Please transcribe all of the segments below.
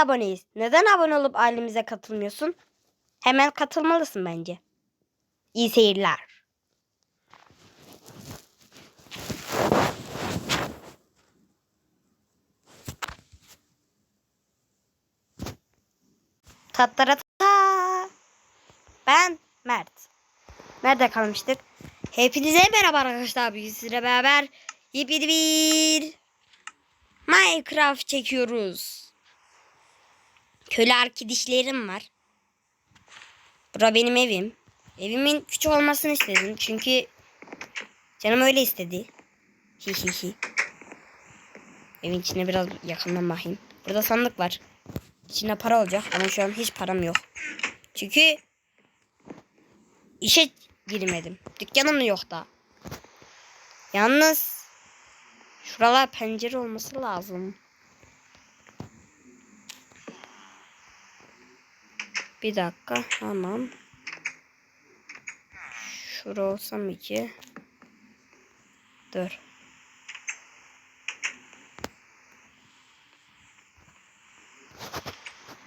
aboneyiz. Neden abone olup ailemize katılmıyorsun? Hemen katılmalısın bence. İyi seyirler. Tatlara ta. Ben Mert. Nerede kalmıştık? Hepinize merhaba arkadaşlar. Bugün sizlerle beraber yepyeni bir Minecraft çekiyoruz. Köle arkadaşlarım var. Bura benim evim. Evimin küçük olmasını istedim. Çünkü canım öyle istedi. Hi hi hi. Evin içine biraz yakından bakayım. Burada sandık var. İçinde para olacak ama şu an hiç param yok. Çünkü işe girmedim. Dükkanım yok da. Yalnız şuralar pencere olması lazım. Bir dakika tamam. Şura olsam iki. Dur.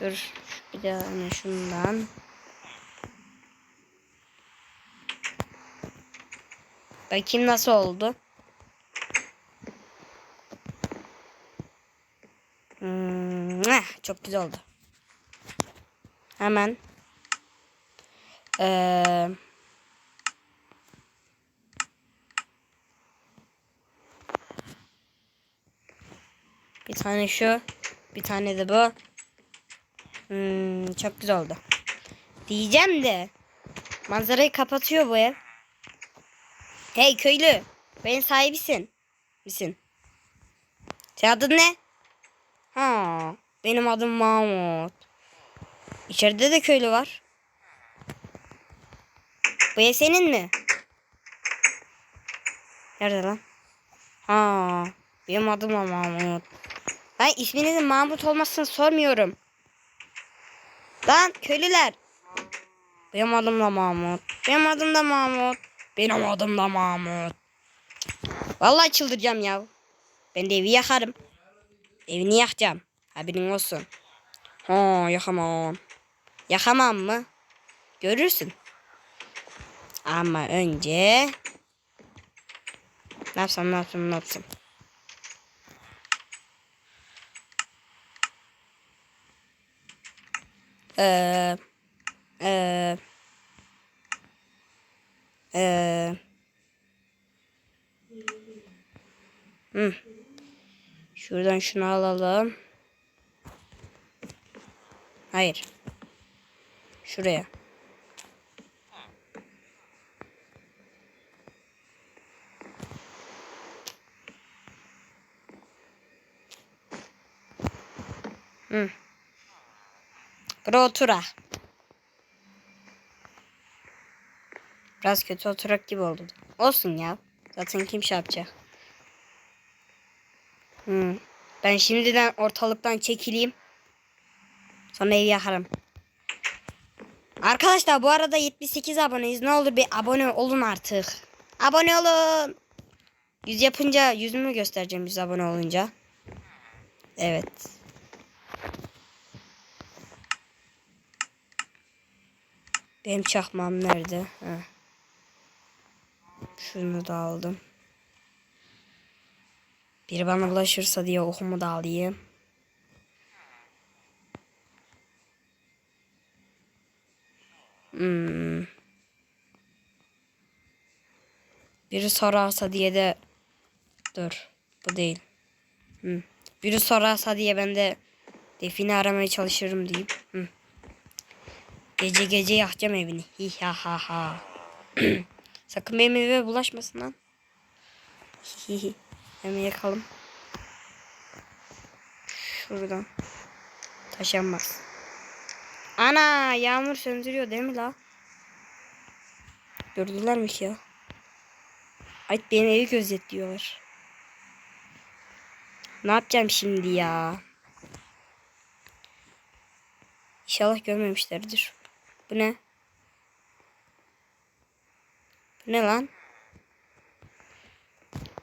Dur. Bir tane şundan. Bakayım nasıl oldu. Hmm, eh, çok güzel oldu. Hemen. Ee, bir tane şu. Bir tane de bu. Hmm, çok güzel oldu. Diyeceğim de. Manzarayı kapatıyor bu ev. Hey köylü. Ben sahibisin. Misin? Senin adın ne? Ha, benim adım Mahmut. İçeride de köylü var. Bu ev senin mi? Nerede lan? Ha, benim adım da Mahmut. Ben isminizin Mahmut olmasını sormuyorum. Lan köylüler. Benim adım da Mahmut. Benim adım da Mahmut. Benim adım da Mahmut. Vallahi çıldıracağım ya. Ben de evi yakarım. Evini yakacağım. Haberin olsun. Ha yakamam. Yakamam mı? Görürsün. Ama önce ne yapsam ne yapsam ne yapsam. Ee, ee, ee, hmm. Şuradan şunu alalım. Hayır. Şuraya. Hı. Bura otura. Biraz kötü oturak gibi oldu. Olsun ya. Zaten kim şey yapacak. Hmm. Ben şimdiden ortalıktan çekileyim. Sonra evi yakarım. Arkadaşlar bu arada 78 aboneyiz. Ne olur bir abone olun artık. Abone olun. 100 yapınca yüzümü göstereceğim 100 abone olunca. Evet. Benim çakmam nerede? Heh. Şunu da aldım. Biri bana ulaşırsa diye okumu da alayım. Hmm. Biri sorarsa diye de dur bu değil. Hmm. Biri sorarsa diye ben de defini aramaya çalışırım diyeyim. Hmm. Gece gece yakacağım evini. Hi ha ha ha. Sakın benim eve bulaşmasın lan. Hemen yakalım. Şuradan. Taşanmaz. Ana yağmur söndürüyor değil mi la? Gördüler mi ki ya? Ay benim evi gözetliyorlar. Ne yapacağım şimdi ya? İnşallah görmemişlerdir. Bu ne? Bu ne lan?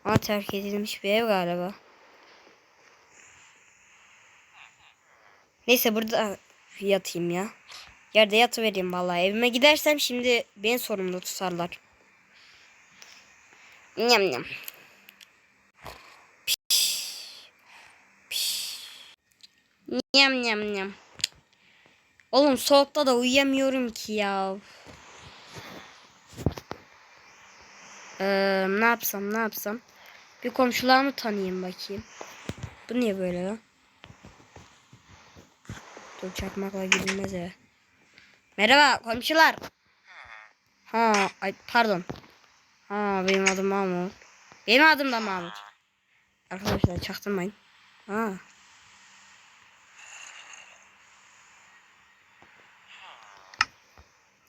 Aa terk edilmiş bir ev galiba. Neyse burada yatayım ya. Yerde yatıvereyim vallahi. Evime gidersem şimdi beni sorumlu tutarlar. Nyam nyam. Nyam nyam nyam. Oğlum soğukta da uyuyamıyorum ki ya. Ee, ne yapsam ne yapsam. Bir komşularımı tanıyayım bakayım. Bu niye böyle lan? Dur çakmakla girilmez eve. Merhaba komşular. Ha, ay, pardon. Ha, benim adım Mahmut. Benim adım da Mahmut. Arkadaşlar çaktırmayın. Ha.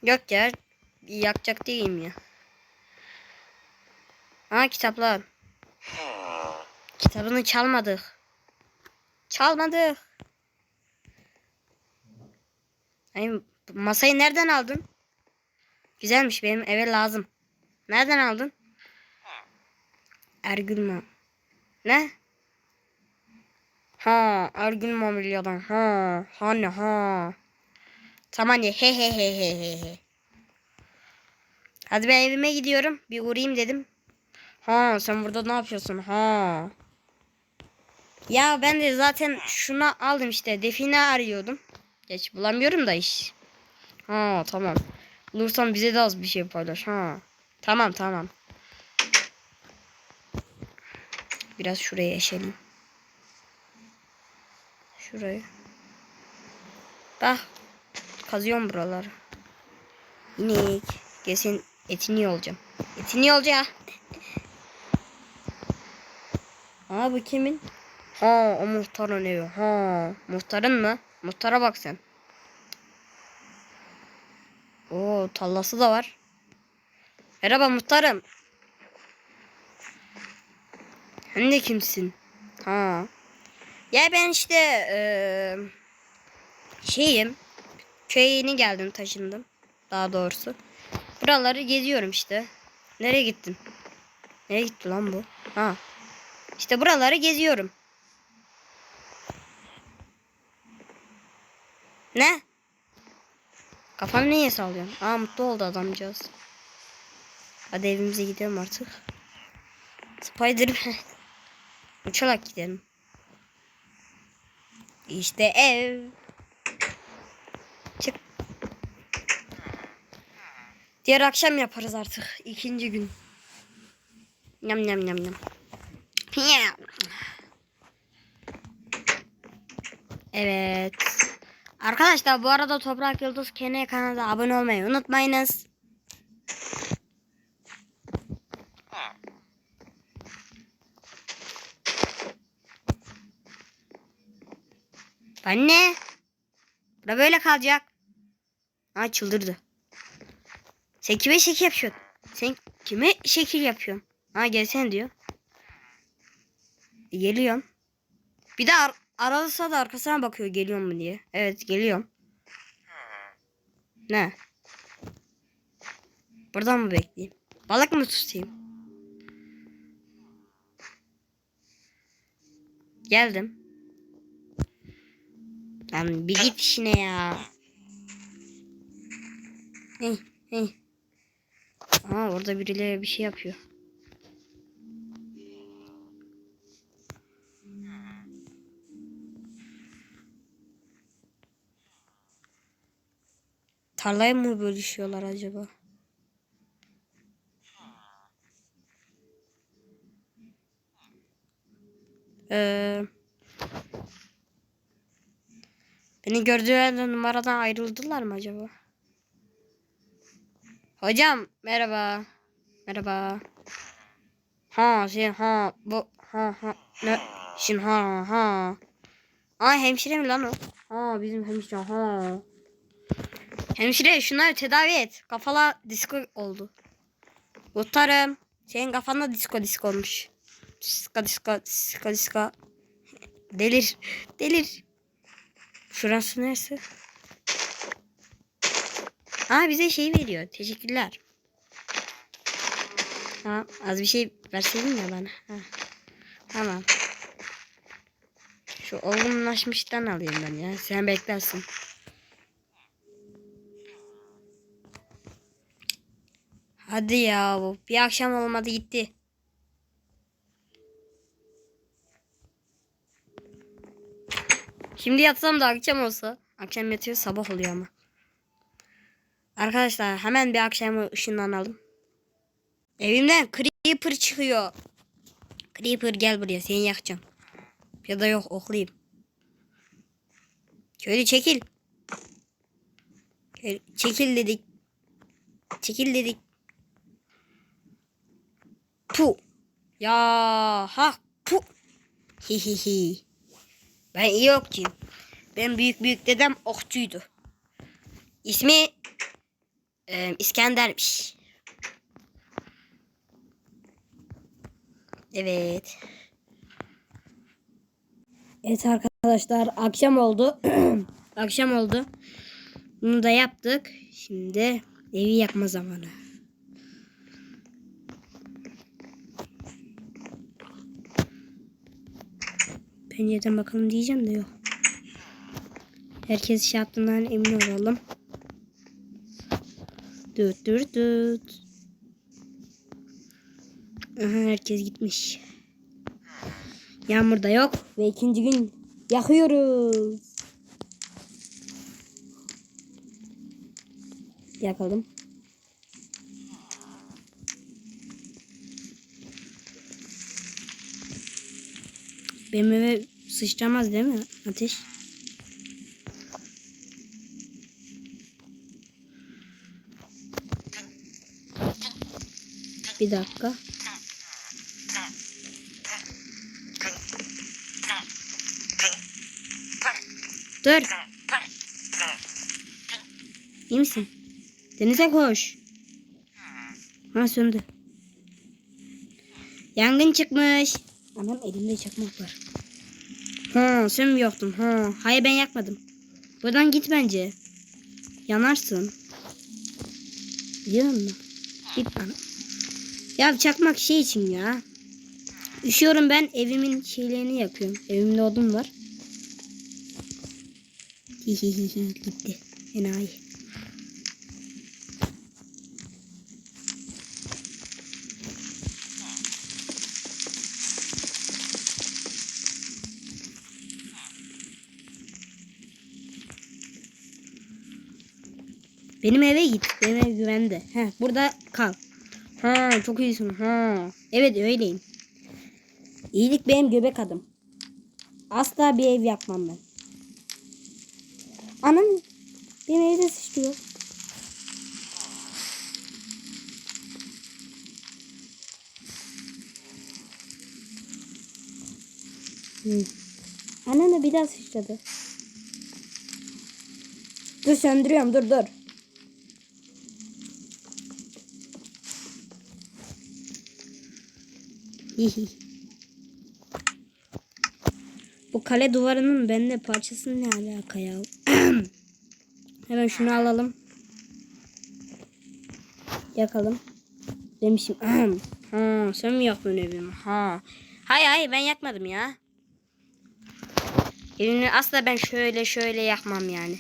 Yok ya. Yakacak değilim ya. Ha kitaplar. Kitabını çalmadık. Çalmadık. Ay, masayı nereden aldın? Güzelmiş benim eve lazım. Nereden aldın? Ergül mü? Ne? Ha, Ergül mobilyadan. Ha, hani ha. Tamam ya he he he he he he. Hadi ben evime gidiyorum. Bir uğrayayım dedim. Ha sen burada ne yapıyorsun? Ha. Ya ben de zaten şunu aldım işte. Define arıyordum. Geç bulamıyorum da iş. Ha tamam. Bulursan bize de az bir şey paylaş. Ha. Tamam tamam. Biraz şuraya eşeleyim. Şurayı. Bak. Kazıyorum buraları. İnek. Gelsin etini yolacağım. Etini yolacağım. Aa bu kimin? Ha o muhtarın evi. Ha muhtarın mı? Muhtara bak sen. Oo tallası da var. Merhaba muhtarım. Sen de kimsin? Ha. Ya ben işte eee, şeyim. Köye yeni geldim taşındım. Daha doğrusu. Buraları geziyorum işte. Nereye gittin? Nereye gitti lan bu? Ha. İşte buraları geziyorum. Ne? Kafanı niye sallıyorsun? Aa mutlu oldu adamcağız. Hadi evimize gidelim artık. Spiderman. Uçarak gidelim. İşte ev. Çık. Diğer akşam yaparız artık. ikinci gün. Yam yam yam yam. Evet. Arkadaşlar bu arada Toprak Yıldız Kene kanalına abone olmayı unutmayınız. Anne. Bura böyle kalacak. Ha çıldırdı. Sen kime şekil yapıyorsun? Sen kime şekil yapıyorsun? Ha gelsene diyor. E, geliyorum. Bir de ar aralasa da arkasına bakıyor geliyor mu diye. Evet geliyorum. Ne? Buradan mı bekleyeyim? Balık mı tutayım? Geldim. Lan bir git işine ya. Hey, hey. Aa orada birileri bir şey yapıyor. Tarlayı mı bölüşüyorlar acaba? Ee, beni gördüğü numaradan ayrıldılar mı acaba? Hocam merhaba. Merhaba. Ha sen ha bu ha ha ne şimdi ha ha. Aa hemşire mi lan o? Ha bizim hemşire ha. Hemşire şunları tedavi et. Kafala disko oldu. Muhtarım. Senin kafanda disko disko olmuş. Disko disko disko disko. Delir. Delir. Şurası neresi? Aa bize şey veriyor. Teşekkürler. Ha, az bir şey verseydin ya bana. Ha. Tamam. Şu olgunlaşmıştan alayım ben ya. Sen beklersin. Hadi ya. bu Bir akşam olmadı gitti. Şimdi yatsam da akşam olsa. Akşam yatıyor sabah oluyor ama. Arkadaşlar hemen bir akşam ışınlanalım. Evimden creeper çıkıyor. Creeper gel buraya seni yakacağım. Ya da yok oklayayım. Şöyle çekil. Çekil dedik. Çekil dedik. Pu. Ya ha pu. Hi hi hi. Ben iyi okçuyum. Ben büyük büyük dedem okçuydu. İsmi e, İskender'miş. Evet. Evet arkadaşlar akşam oldu. akşam oldu. Bunu da yaptık. Şimdi evi yakma zamanı. Pencereden bakalım diyeceğim de yok. Herkes şey yaptığından emin olalım. Düt düt düt. Aha, herkes gitmiş. Yağmur da yok ve ikinci gün yakıyoruz. Yakalım. Benim eve sıçramaz değil mi ateş? Bir dakika. Dur. İyi misin? Denize koş. Ha söndü. Yangın çıkmış. Anam elimde çakmak var. Ha sen mi yaktın? Ha. Hayır ben yakmadım. Buradan git bence. Yanarsın. Musun? Git bana. Ya çakmak şey için ya. Üşüyorum ben evimin şeylerini yakıyorum. Evimde odun var. Hihihihi gitti. Enayi. Benim eve git. Benim ev güvende. Heh, burada kal. Ha çok iyisin. Ha. Evet öyleyim. İyilik benim göbek adım. Asla bir ev yapmam ben. Anam benim evde sıçrıyor. Hmm. Anne bir daha sıçradı. Dur söndürüyorum dur dur. Bu kale duvarının bende parçası ne alaka ya? Hemen şunu alalım. Yakalım. Demişim. ha, sen mi yaktın evimi? Ha. Hayır hayır ben yakmadım ya. Evini asla ben şöyle şöyle yakmam yani.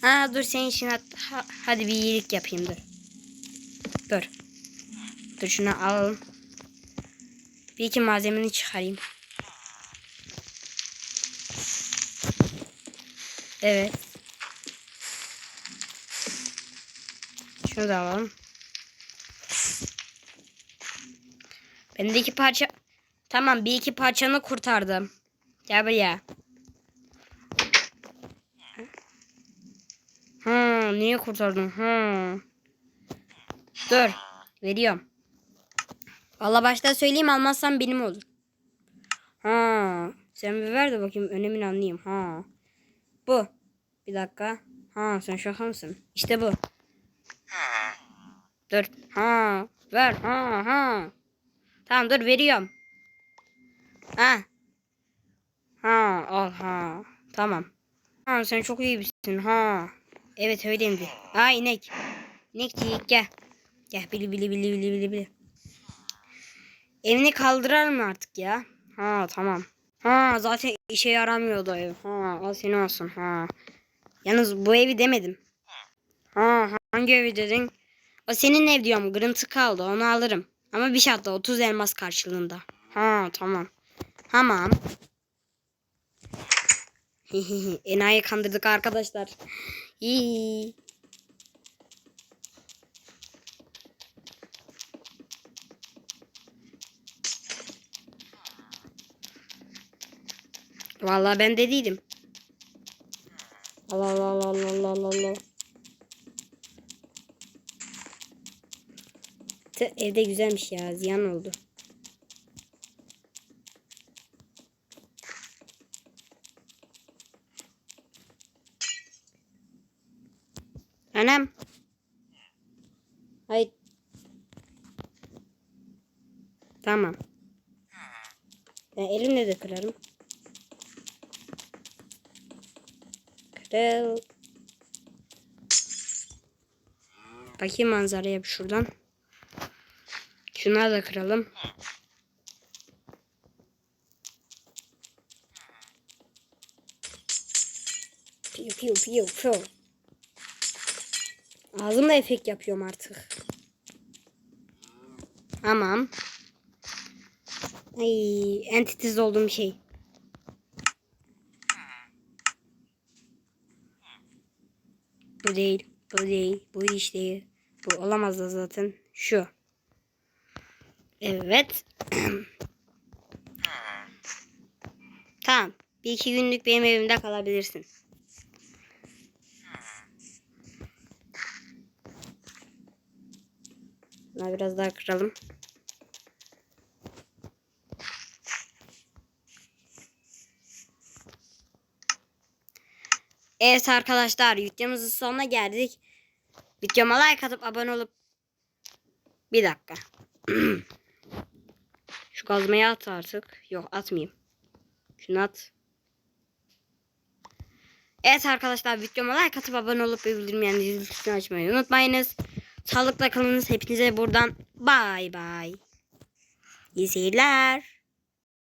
Ha dur senin için hat, ha- hadi bir iyilik yapayım dur. Dur. Dur şunu alalım. Bir iki malzemeni çıkarayım. Evet. Şunu da alalım. Bendeki parça... Tamam bir iki parçanı kurtardım. Gel buraya. Ha, niye kurtardın? Ha. Dur. Veriyorum. Valla başta söyleyeyim almazsam benim olur. Ha. Sen bir ver de bakayım önemini anlayayım. Ha. Bu. Bir dakika. Ha sen şaka mısın? İşte bu. Dur. Ha. Ver. Ha ha. Tamam dur veriyorum. Ha. Ha al ha. Tamam. Ha sen çok iyi birisin ha. Evet öyleyim de. Ha inek. İnekcik gel. Gel bili bili bili bili bili bili. Evini kaldırar mı artık ya? Ha tamam. Ha zaten işe yaramıyordu ev. Ha al seni olsun ha. Yalnız bu evi demedim. Ha hangi evi dedin? O senin ev diyorum. Kırıntı kaldı. Onu alırım. Ama bir şartla 30 elmas karşılığında. Ha tamam. Tamam. Enayi kandırdık arkadaşlar. İyi. Vallahi ben dediydim. Allah Allah Allah Allah Allah Allah. Tı, Evde güzelmiş ya. Ziyan oldu. Anam. Hayır. Tamam. Ben elimle de kırarım. Kırıl. Bakayım manzaraya bir şuradan. Şunları da kıralım. Piyo piyo piyo piyo. Ağzımla efekt yapıyorum artık. Tamam. Ay, entitiz olduğum şey. Bu değil, bu değil, bu hiç değil. Bu olamaz da zaten. Şu. Evet. tamam. Bir iki günlük benim evimde kalabilirsin. Bunları biraz daha kıralım. Evet arkadaşlar videomuzun sonuna geldik. Videoma like atıp abone olup bir dakika. Şu kazmayı at artık. Yok atmayayım. Şunu at. Evet arkadaşlar videoma like atıp abone olup bildirim zil tuşunu açmayı unutmayınız. Sağlıkla kalınız. Hepinize buradan bay bay. İyi seyirler.